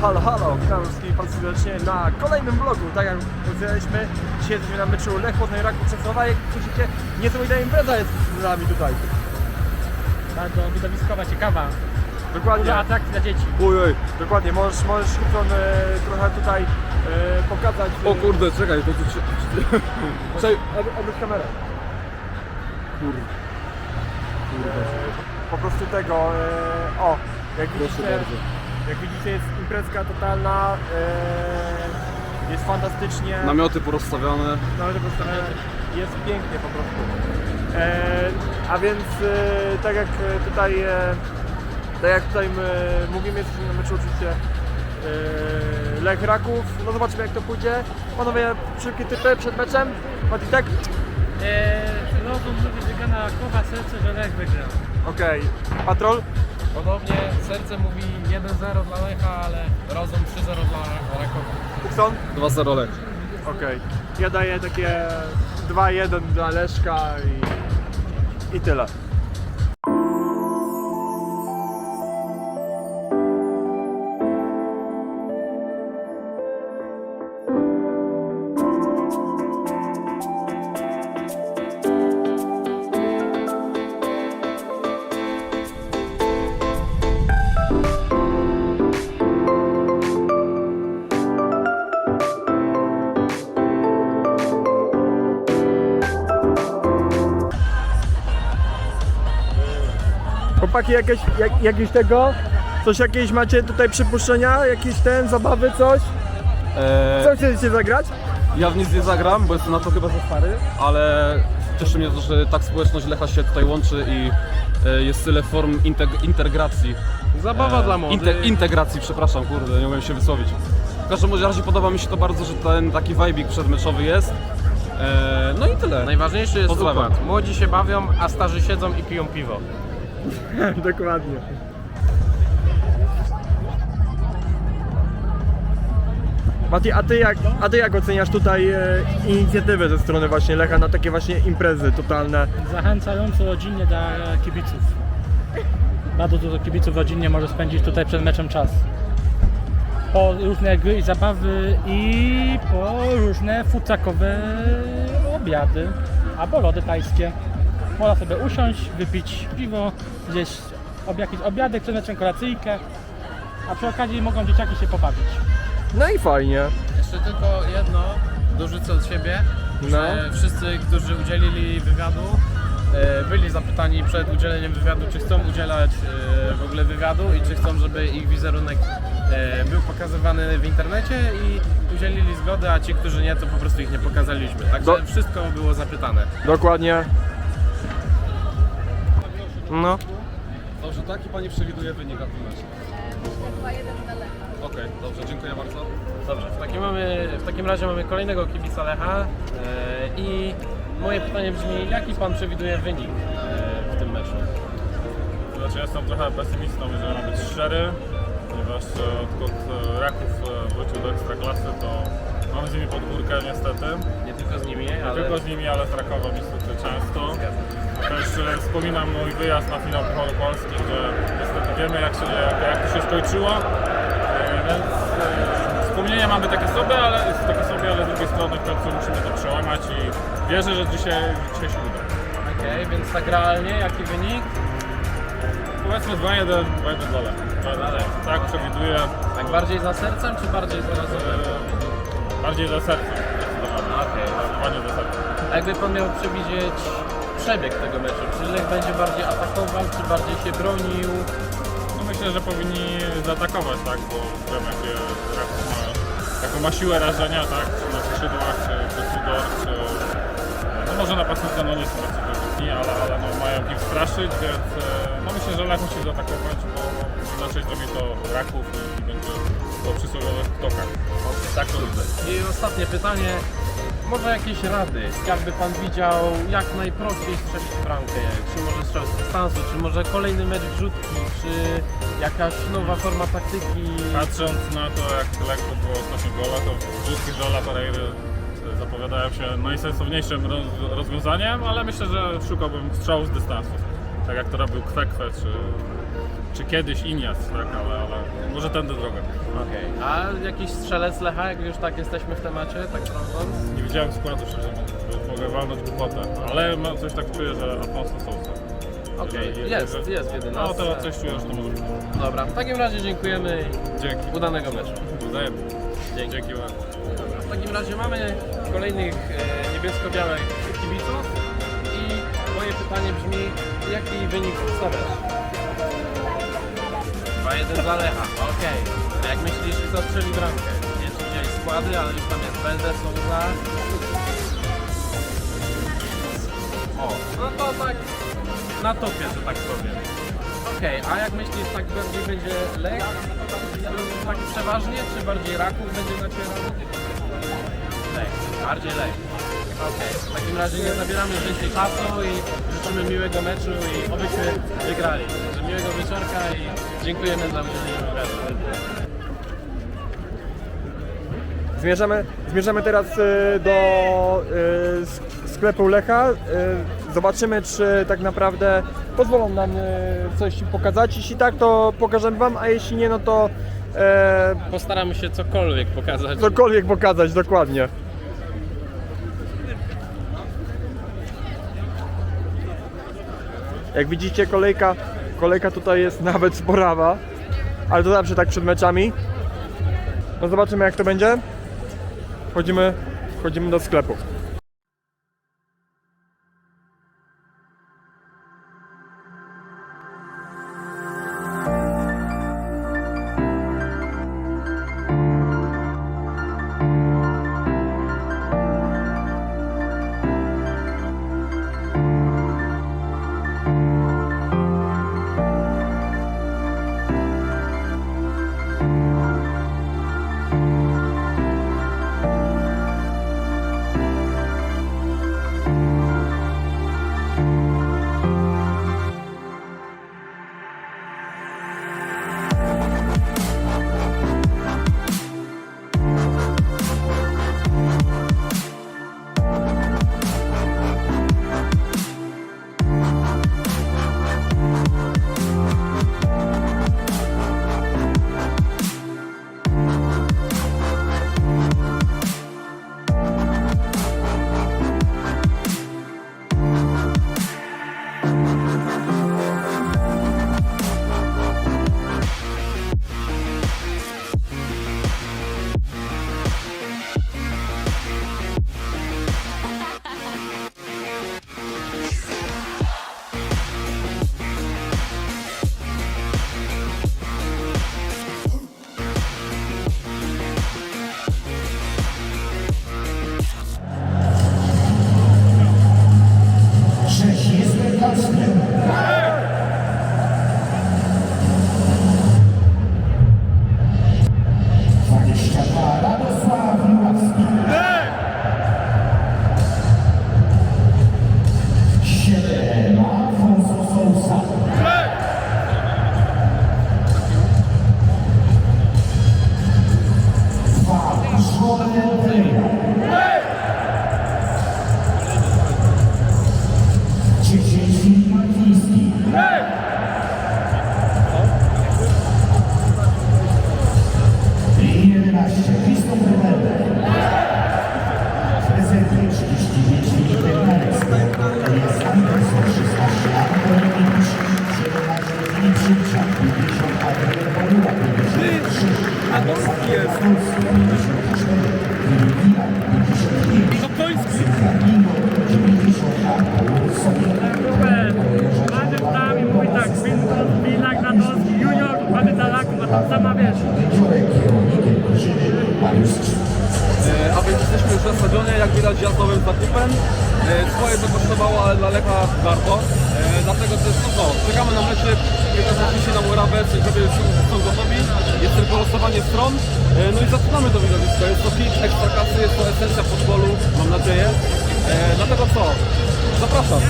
halo, halo, witam wszystkich bardzo serdecznie na kolejnym vlogu. Tak jak powiedzieliśmy, dzisiaj jesteśmy na meczu Lech Poznań Raków Częstochowa. Jak słyszycie, niesamowita impreza jest z nami tutaj. Bardzo widowiskowa, ciekawa. Dokładnie. Dużo atrakcji dla dzieci. Uj, uj, dokładnie, możesz, możesz Kupron e, trochę tutaj e, pokazać. O kurde, czekaj, to tu się... Czekaj, Ob- Obróć kamerę. kurde. E, po prostu tego, e, o, jak Proszę widzicie, bardzo. Jak widzicie jest imprezka totalna, e, jest fantastycznie. Namioty porozstawiane. Nawet postawione jest pięknie po prostu. E, a więc e, tak jak e, tutaj e, tak jak tutaj my mówimy, jesteśmy na meczu oczywiście e, Lech Raków. No zobaczymy jak to pójdzie. Panowie, szybkie typy przed meczem. Matitek? Eee, Rozum mówi, że gana kowa serce, że Lech wygra. Okej. Patrol? Podobnie serce mówi 1-0 dla Lecha, ale rozum 3-0 dla Rakowa. Kupson? 2-0 Lech. Okej. Ja daję takie 2-1 dla Leszka i, i tyle. Chłopaki, jakieś, jak, jakieś tego? Coś jakieś macie tutaj przypuszczenia? Jakieś ten, zabawy, coś? Eee, Co chcecie zagrać? ja w nic nie zagram, bo jestem na to chyba za stary, ale cieszy mnie to, że tak społeczność Lecha się tutaj łączy i e, jest tyle form integ- integracji. Zabawa E, dla młodych. inte- integracji, przepraszam, kurde, nie umiem się wysłowić. W każdym bądź razie podoba mi się to bardzo, że ten taki vibik przedmeczowy jest. E, no i tyle. Najważniejszy jest Pozdrawiam. układ. Młodzi się bawią, a starzy siedzą i piją piwo. Dokładnie. Mati, a ty jak, a ty jak oceniasz tutaj e, inicjatywę ze strony właśnie Lecha na takie właśnie imprezy totalne? Zachęcająco rodzinnie dla kibiców. Bardzo dużo kibiców rodzinnie może spędzić tutaj przed meczem czas. Po różne gry i zabawy i po różne futrakowe obiady albo lody tajskie. Można sobie usiąść, wypić piwo, gdzieś ob jakiś obiadek przed meczem, kolacyjkę, a przy okazji mogą dzieciaki się pobawić. No i fajnie. Jeszcze tylko jedno, dorzucę od siebie, No. że wszyscy, którzy udzielili wywiadu, e, byli zapytani przed udzieleniem wywiadu, czy chcą udzielać e, w ogóle wywiadu i czy chcą, żeby ich wizerunek e, był pokazywany w internecie i udzielili zgody, a ci, którzy nie, to po prostu ich nie pokazaliśmy. Także Do- wszystko było zapytane. Dokładnie. No. Dobrze, taki pani przewiduje wynik na tym meczu. Okej, dobrze, dziękuję bardzo. Dobrze, w takim, mamy, w takim razie mamy kolejnego kibica Lecha e, i moje pytanie brzmi, jaki Pan przewiduje wynik e, w tym meczu? Znaczy ja jestem trochę pesymistą, jeżeli mam być szczery, ponieważ e, odkąd e, Raków e, wrócił do Ekstraklasy, to mamy z nimi podgórkę niestety. Nie tylko z nimi, Nie ale... tylko z nimi, ale z Rakowem niestety często. A też e, wspominam mój wyjazd na finał Pucharu Polski, gdzie niestety wiemy jak, się, jak, to się skończyło. E, Więc e, wspomnienia mamy takie sobie, ale jest takie sobie, ale z drugiej strony w końcu musimy to przełamać i wierzę, że dzisiaj, dzisiaj się uda. Okej, więc tak realnie, jaki wynik? Powiedzmy 2-1, 2-1 dla Lecha. Tak przewiduję. Tak bardziej za sercem, czy bardziej za rozumem? Bardziej za sercem. zdecydowanie. Okej. Zdecydowanie za sercem. A jakby Pan miał przewidzieć przebieg tego meczu, czy Lech będzie bardziej atakował, czy bardziej się bronił? No myślę, że powinni zaatakować, tak? Bo jaką, ma, jaką ma siłę rażenia, tak? Czy na skrzydłach, czy, Tudor, czy... No może napastnicy no nie są tacy wybitni, ale, ale no, mają kim straszyć, więc e, no myślę, że Lech musi zaatakować, bo inaczej zrobi to Raków i, i będzie po przysłowiowych tokach. Tak to widzę. I ostatnie pytanie. Może jakieś rady, jakby Pan widział jak najprościej strzelić bramkę, czy może strzał z dystansu, czy może kolejny mecz wrzutki, czy jakaś nowa forma taktyki. Patrząc na to, jak lekko było ostatnio gola, to wrzutki Jola Pereiry zapowiadają się najsensowniejszym roz- rozwiązaniem, ale myślę, że szukałbym strzału z dystansu. Tak jak to robił Kwekwe, czy, czy kiedyś Iniast, tak, ale, ale może tędy drogę. Okej. A jakiś strzelec Lecha, jak już tak jesteśmy w temacie, tak trącąc? Nie widziałem składu, szczerze mówiąc, mogę walnąć głupotę, ale mam coś tak czuję, że Alfonso Sousa. Okej, Jeżeli- jest, jeżeli- jest w 11. No to coś czujesz, to może być. Dobra, w takim razie dziękujemy Dzięki. i udanego meczu. Wzajemnie. Dzięki. Dzięki bardzo. Dobra, w takim razie mamy kolejnych e, niebiesko-białych kibiców i moje pytanie brzmi, jaki wynik stawiasz? 2-1 dla Lecha, okej. Jak myślisz, kto strzeli bramkę? Nie wiem, czy składy, ale już tam jest Belde, Souza. O, no to tak na topie, że tak powiem. Okej, a jak myślisz, tak bardziej będzie Lech? Tak przeważnie, czy bardziej Raków będzie nacierał? Lech, bardziej Lech. Okej, w takim razie nie zabieramy więcej czasu i życzymy miłego meczu i obyśmy wygrali. Także miłego wieczorka i dziękujemy za udzielenie. Zmierzamy, zmierzamy teraz y, do y, sk- sklepu Lecha. Y, Zobaczymy, czy tak naprawdę pozwolą nam y, coś pokazać. Jeśli tak, to pokażemy Wam, a jeśli nie, no to e, Postaramy się cokolwiek pokazać. cokolwiek pokazać dokładnie. Jak widzicie, kolejka, kolejka tutaj jest nawet sporawa, ale to zawsze tak przed meczami. No zobaczymy jak to będzie. Wchodzimy, wchodzimy do sklepu. A wiesz. E, A więc jesteśmy już na stadionie, jak widać ja z nowym zakupem. E, Swoje to kosztowało, ale dla Lecha warto. E, Dlatego też no co, czekamy na meczy, kiedy zacznie na murawę, żeby są gotowi. Jest tylko losowanie stron. E, No i zaczynamy to widowisko. Jest to pitch ekstraklasy, jest to esencja futbolu, mam nadzieję. E, Dlatego co, zapraszam.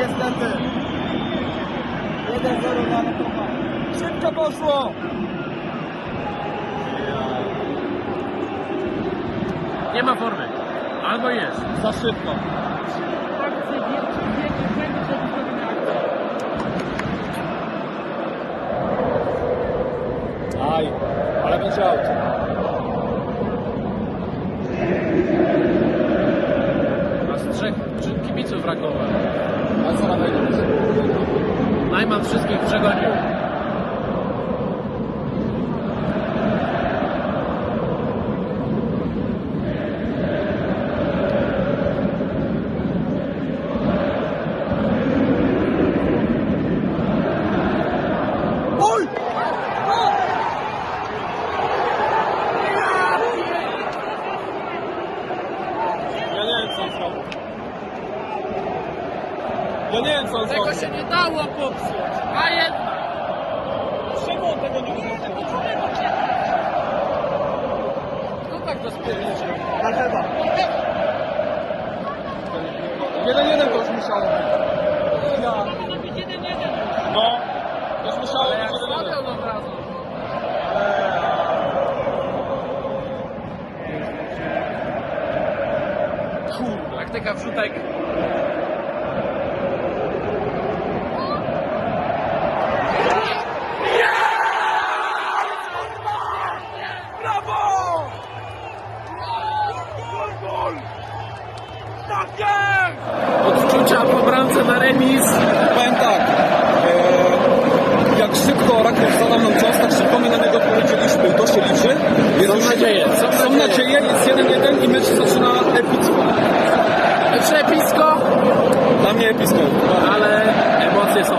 Niestety. 1-0 dla Rakowa. Szybko poszło. Nie ma formy. Albo jest. Za szybko. Aj, ale będzie aut. Masz trzech kibiców Rakowa. A co ma najlepsze? Najman wszystkich przegonił. Ja nie wiem co on zrobił. Ja nie wiem co on Tego dało popsuć. A jednak. Czemu on tego nie zrobił? No tak to. Na chyba. Jeden jeden to już musiało być. Ja. No. To już musiało Jak być jeden jeden. od razu. Kurde, taktyka wrzutek. Odczucia po bramce na remis. Powiem tak. E, jak szybko Raków zadał nam czas, tak szybko my na niego powiedzieliśmy i to się liczy. Jest Są już- nadzieje, są Są nadzieje. nadzieje, jest 1-1 i mecz się zaczyna epicko. Przepisko, Dla mnie epicko. ale emocje są.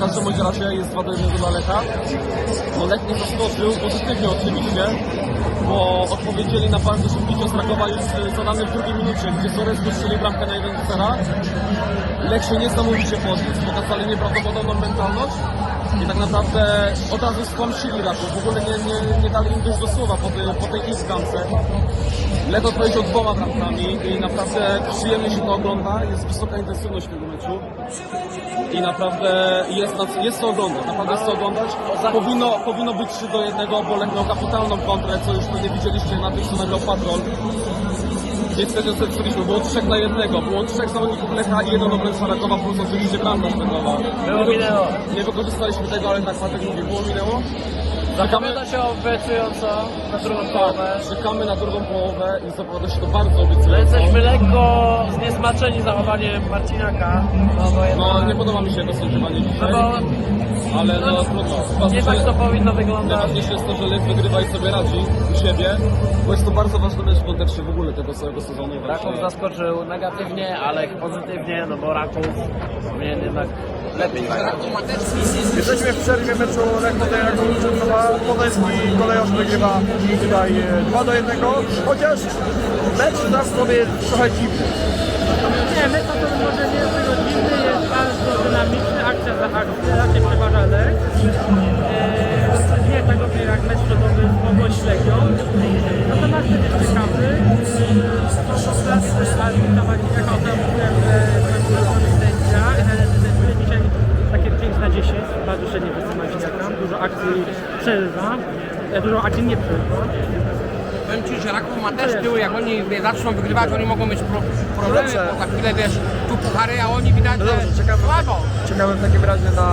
Każdym bądź razie jest 2 do 1 dla Lecha. No Lech nie zaskoczył, pozytywnie oczywiście, bo odpowiedzieli na bardzo szybki cios Rakowa już e, zadany w drugiej minucie, gdzie Sores strzelił bramkę na 1 0 Lech się niesamowicie podniósł, pokazali nieprawdopodobną mentalność i tak naprawdę od razu skłamsili Raków, w ogóle nie, nie, nie dali im dojść do słowa po tej, po tej ich. Lech odpowiedział dwoma bramkami i naprawdę przyjemnie się to ogląda, jest wysoka intensywność tego meczu i naprawdę jest, jest to oglądać, naprawdę jest to oglądać. Powinno, powinno być 3 do 1, bo Lech miał kapitalną kontrę, co już pewnie widzieliście na tym, co nagrał Patrol. Niestety straciliśmy, było 3 na 1, było 3 zawodników Lecha i jeden obrońca Rakowa, plus oczywiście bramka sztagowa. Było minęło. Nie wykorzystaliśmy tego, ale tak Patek mówi, było minęło. Zakończyła się obiecująco na drugą tak, połowę. Czekamy na drugą połowę i zapowiada się to bardzo obiecująco. Jesteśmy lekko zniesmaczeni zachowaniem Marcinaka. No, bo No, nie podoba mi się to sądziewanie no dzisiaj, bo ale no, no trudno. nie tak to powinno wyglądać. Najważniejsze jest to, że Lech wygrywa i sobie radzi u siebie, bo jest to bardzo ważne też w kontekście w ogóle tego całego sezonu. Raków zaskoczył negatywnie, ale pozytywnie, no bo Raków powinien jednak lepiej grać. Jesteśmy w przerwie meczu Rekoda Jakubicza 2 Lubowski kolejarz wygrywa tutaj 2 do 1, chociaż mecz nas sobie trochę dziwny. Nie, mecz to może nie jest tego dziwny, jest bardzo dynamiczny, akcja za akcją, raczej przeważa lek. Eee, nie tak dobrze jak mecz rodowy z Mogłość Legią. Natomiast jest ciekawy, to jest dla mnie jaka osoba e, dużo akcji nie przerywa. Powiem Ci, że Raków ma też tyły, jak oni wie, zaczną wygrywać, oni mogą mieć pro, problemy, Dobrze. bo za chwilę wiesz, tu puchary, a oni widać, No dobrze, że czekamy. słabo. Czekamy w takim razie na,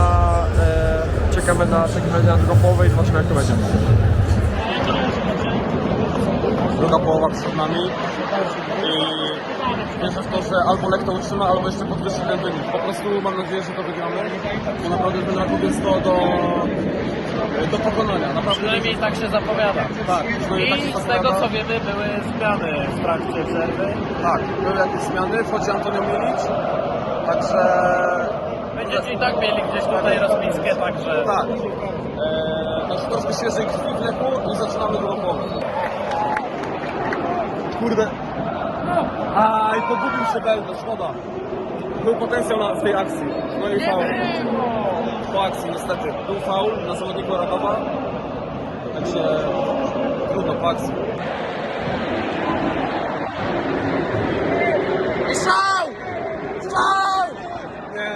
e, czekamy na, w takim razie na drugą połowę i zobaczymy jak to będzie. Druga połowa przed nami i wierzę w to, że albo Lech to utrzyma, albo jeszcze podwyższy ten wynik. Po prostu mam nadzieję, że to wygramy, bo naprawdę ten Raków jest to do, do pokonania. Naprawdę. Przynajmniej tak się zapowiada. Tak, przynajmniej tak się I z zapowiada. tego co wiemy były zmiany w trakcie przerwy. Tak, były jakieś zmiany, wchodzi Antonio Milic, także Będziecie i tak mieli gdzieś tutaj rozpiskę, także tak. Eee, także troszkę świeżej krwi w Lechu i zaczynamy drugą połowę. Kurde. Aj, pogubił się Beldo, szkoda. Był potencjał na, w tej akcji. No i faul. Po akcji niestety. Był faul na zawodniku Rakowa. Także trudno po akcji. Nie.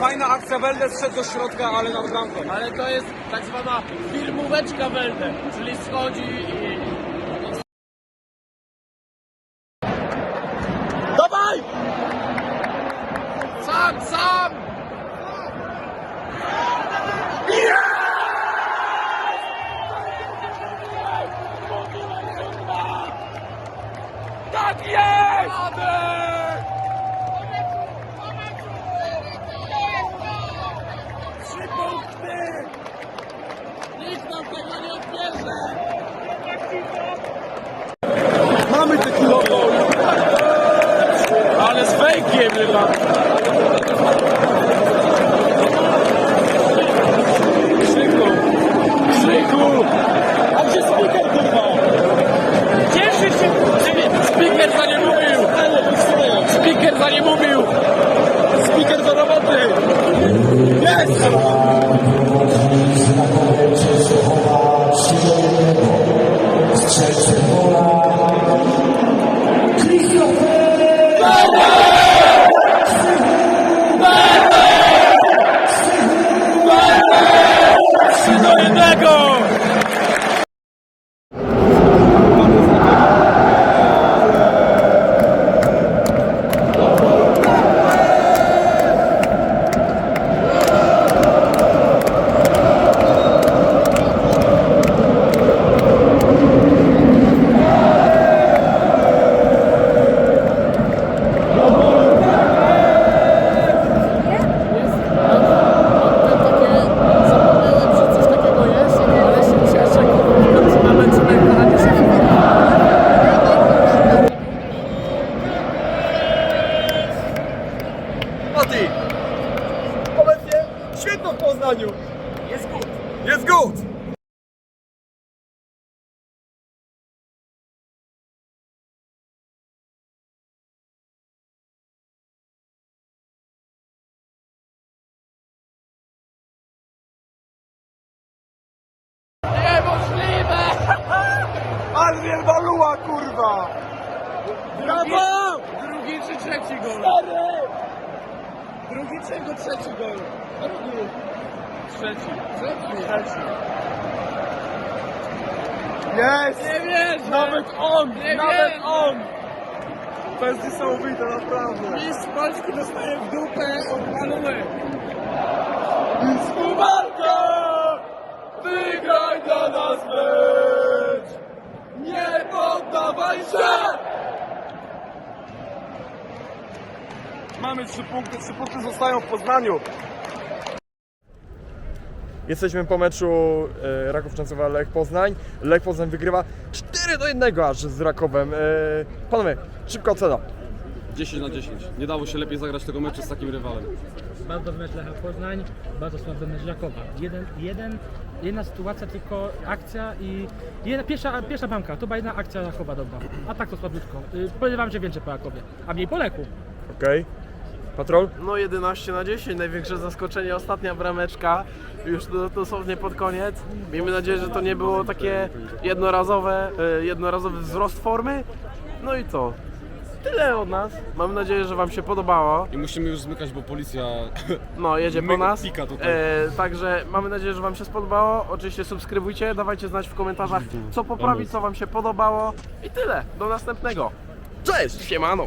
Fajna akcja, Weldes szedł do środka, ale nad bramką. ale to jest tak zwana filmóweczka Welde, czyli schodzi i Trzy Mati! Obecnie świetno w Poznaniu! Jest good! Jest good! On! Nie nawet wierzę! on! To jest niesamowite, naprawdę! Mistrz Polski dostaje w dupę od Paluły. Walka! Wygraj dla nas mecz! Nie poddawaj się! Mamy trzy punkty, trzy punkty zostają w Poznaniu. Jesteśmy po meczu e, Raków Częstochowa Lech Poznań. Lech Poznań wygrywa 4 do 1 aż z Rakowem. E, panowie, szybka ocena. 10 na 10. Nie dało się lepiej zagrać tego meczu z takim rywalem. bardzo dobry mecz Lecha Poznań, bardzo słaby mecz Rakowa. Jeden, jeden, jedna sytuacja, tylko akcja i jedna, pierwsza, pierwsza bramka, to była jedna akcja Rakowa dobra, a tak to słabiutko. Y, Podejrzewam, że więcej po Rakowie, a mniej po Lechu. Okej. Patrol? No 11 na 10, największe zaskoczenie, ostatnia brameczka, już do- dosłownie pod koniec. Miejmy nadzieję, że to nie było takie jednorazowe, e, jednorazowy wzrost formy. No i co? Tyle od nas. Mam nadzieję, że Wam się podobało. I musimy już zmykać, bo policja No, jedzie po nas. pika tutaj. E, także mamy nadzieję, że Wam się spodobało. Oczywiście subskrybujcie, dawajcie znać w komentarzach, co poprawić, co Wam się podobało. I tyle. Do następnego. Cześć! Siemano!